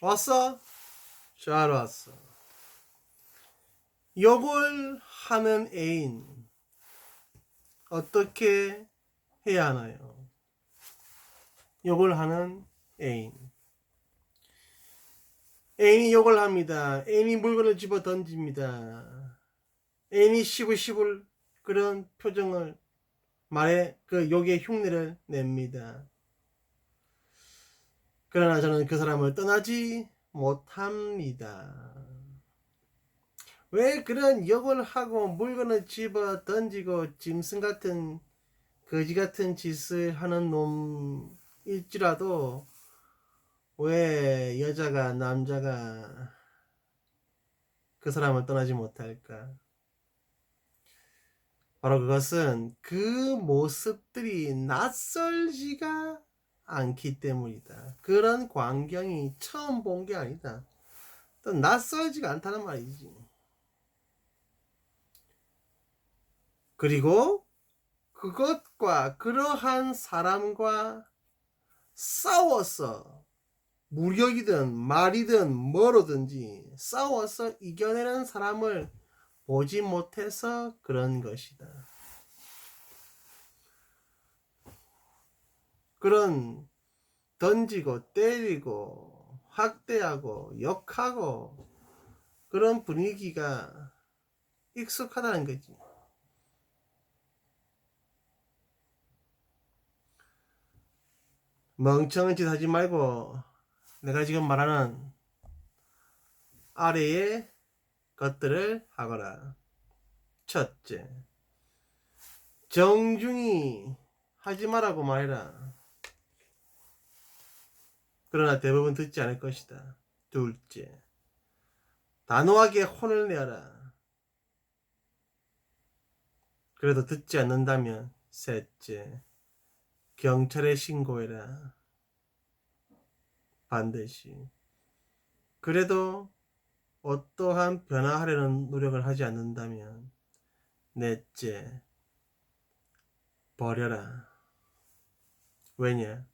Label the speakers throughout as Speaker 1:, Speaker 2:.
Speaker 1: 왔어? 잘 왔어. 욕을 하는 애인 어떻게 해야 하나요? 욕을 하는 애인 애인이 욕을 합니다. 애인이 물건을 집어 던집니다. 애인이 시불시불 그런 표정을 말에 그 욕의 흉내를 냅니다. 그러나 저는 그 사람을 떠나지 못합니다. 왜 그런 욕을 하고 물건을 집어 던지고 짐승 같은 거지 같은 짓을 하는 놈일지라도 왜 여자가 남자가 그 사람을 떠나지 못할까? 바로 그것은 그 모습들이 낯설지가 않기 때문이다. 그런 광경이 처음 본 게 아니다. 또 낯설지가 않다는 말이지. 그리고 그것과 그러한 사람과 싸워서 무력이든 말이든 뭐로든지 싸워서 이겨내는 사람을 보지 못해서 그런 것이다. 그런 던지고 때리고 학대하고 욕하고 그런 분위기가 익숙하다는 거지. 멍청한 짓 하지 말고 내가 지금 말하는 아래의 것들을 하거라. 첫째, 정중히 하지 말라고 말해라. 그러나 대부분 듣지 않을 것이다. 둘째, 단호하게 혼을 내어라. 그래도 듣지 않는다면 셋째, 경찰에 신고해라. 반드시. 그래도 어떠한 변화하려는 노력을 하지 않는다면 넷째, 버려라. 왜냐?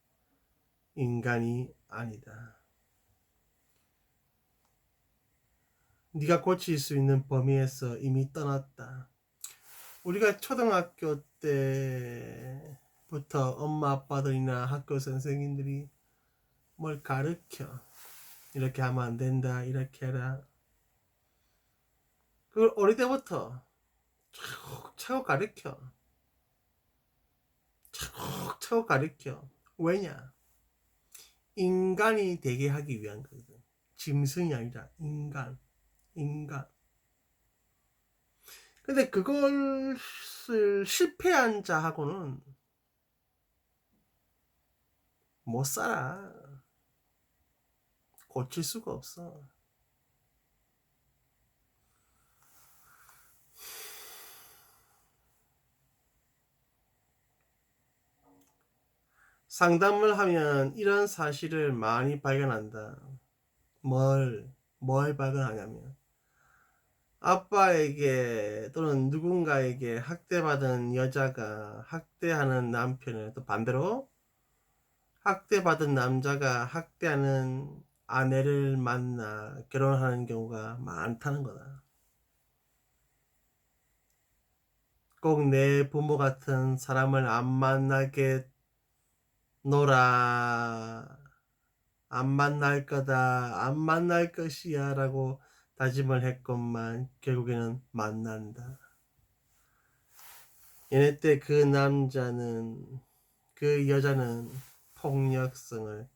Speaker 1: 인간이 아니다. 네가 고칠 수 있는 범위에서 이미 떠났다. 우리가 초등학교 때부터 엄마 아빠들이나 학교 선생님들이 뭘 가르쳐. 이렇게 하면 안 된다. 이렇게 해라. 그걸 어릴 때부터 차곡차곡 가르쳐. 차곡차곡 가르쳐. 왜냐? 인간이 되게 하기 위한 거거든. 짐승이 아니라 인간. 인간. 근데 그걸 실패한 자하고는 못 살아. 고칠 수가 없어. 상담을 하면 이런 사실을 많이 발견한다. 뭘, 뭘 발견하냐면, 아빠에게 또는 누군가에게 학대받은 여자가 학대하는 남편을 또 반대로 학대받은 남자가 학대하는 아내를 만나 결혼하는 경우가 많다는 거다. 꼭 내 부모 같은 사람을 안 만나게 놀아. 안 만날 거다. 안 만날 것이야. 라고 다짐을 했건만 결국에는 만난다. 얘네 때 그 남자는 그 여자는 폭력성을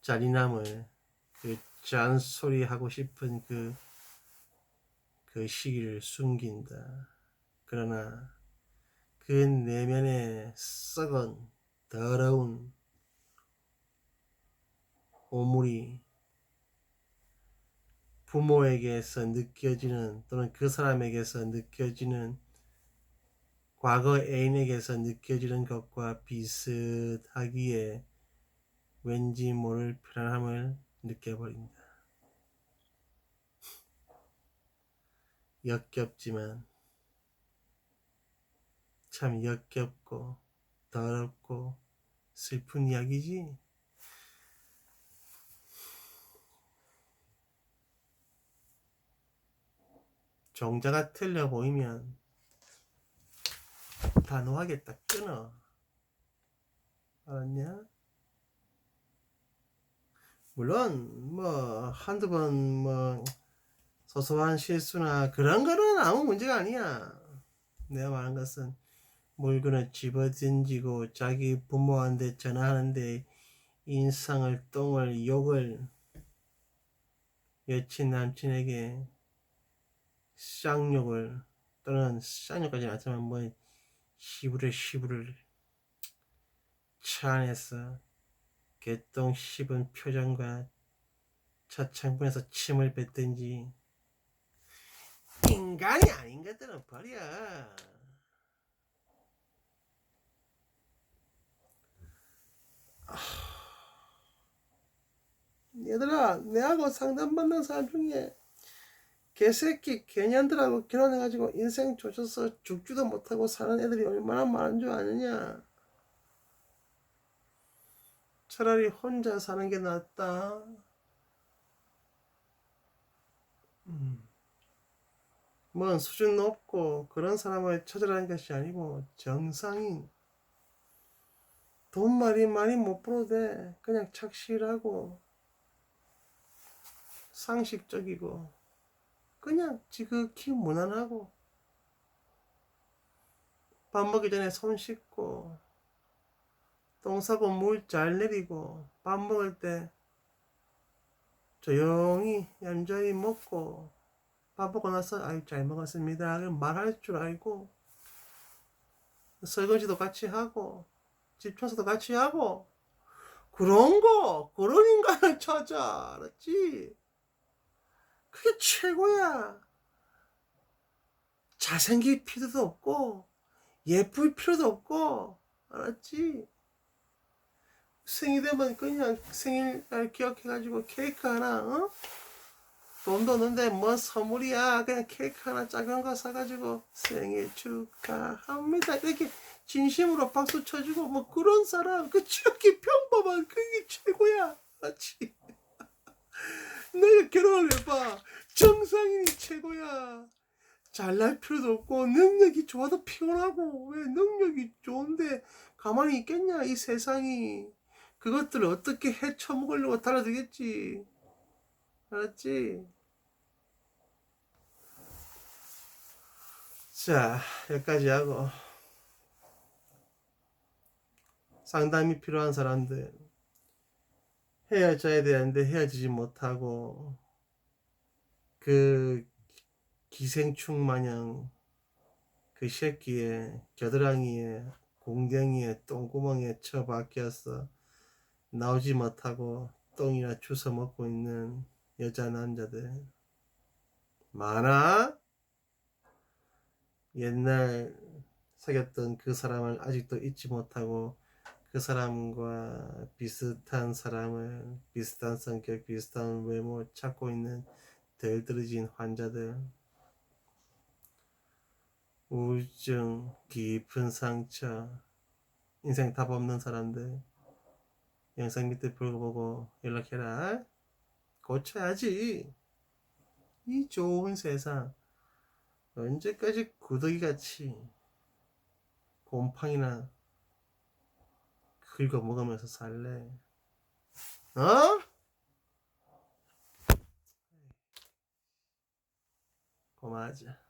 Speaker 1: 잔인함을 그 잔소리 하고 싶은 그, 그 시기를 숨긴다. 그러나 그 내면에 썩은 더러운 오물이 부모에게서 느껴지는 또는 그 사람에게서 느껴지는 과거 애인에게서 느껴지는 것과 비슷하기에 왠지 모를 편안함을 느껴버린다. 역겹지만 참 역겹고 더럽고 슬픈 이야기지. 정자가 틀려 보이면 단호하게 딱 끊어. 알았냐? 물론 뭐 한두 번 뭐 소소한 실수나 그런 거는 아무 문제가 아니야. 내가 말한 것은 물건을 집어 던지고 자기 부모한테 전화하는데 인상을 똥을 욕을 여친 남친에게 쌍욕을 또는 쌍욕까지는 않지만 뭐 시부를 시부를 차 안에서 개똥 씹은 표정과 차 창문에서 침을 뱉든지. 인간이 아닌 것들은 버려 얘들아 내하고 상담받는 사람 중에 개새끼 개년들하고 결혼해가지고 인생 조져서 죽지도 못하고 사는 애들이 얼마나 많은 줄 아느냐? 차라리 혼자 사는 게 낫다. 음. 뭔 수준 높고 그런 사람을 찾으라는 것이 아니고 정상인 돈 많이 많이 못 벌어도 돼. 그냥 착실하고 상식적이고 그냥 지극히 무난하고 밥 먹기 전에 손 씻고 똥 싸고 물 잘 내리고 밥 먹을 때 조용히 얌전히 먹고 밥 먹고 나서 아이 잘 먹었습니다. 말할 줄 알고 설거지도 같이 하고 집 청소도 같이 하고 그런 거 그런 인간을 찾아 알았지? 그게 최고야. 잘생길 필요도 없고, 예쁠 필요도 없고, 알았지? 생일 되면 그냥 생일날 기억해가지고 케이크 하나, 어? 돈도 없는데 뭐 선물이야. 그냥 케이크 하나 작은 거 사가지고 생일 축하합니다. 이렇게 진심으로 박수 쳐주고 뭐 그런 사람, 그 지극히 평범한 그게 최고야. 알았지? 내가 결혼을 해봐. 정상인이 최고야. 잘날 필요도 없고 능력이 좋아도 피곤하고 왜 능력이 좋은데 가만히 있겠냐 이 세상이 그것들을 어떻게 헤쳐먹으려고 달아들겠지 알았지? 자 여기까지 하고 상담이 필요한 사람들 헤어져야 되는데 헤어지지 못하고 그 기생충 마냥 그 새끼의 겨드랑이에 공경이에 똥구멍에 처박혀서 나오지 못하고 똥이나 주워 먹고 있는 여자 남자들 많아? 옛날 사귀었던 그 사람을 아직도 잊지 못하고 그 사람과 비슷한 사람을 비슷한 성격 비슷한 외모 찾고 있는 덜들어진 환자들. 우울증 깊은 상처 인생 답 없는 사람들. 영상 밑에 불러보고 연락해라. 고쳐야지. 이 좋은 세상 언제까지 구더기 같이 곰팡이나 긁어 먹으면서 살래 어? 고마하자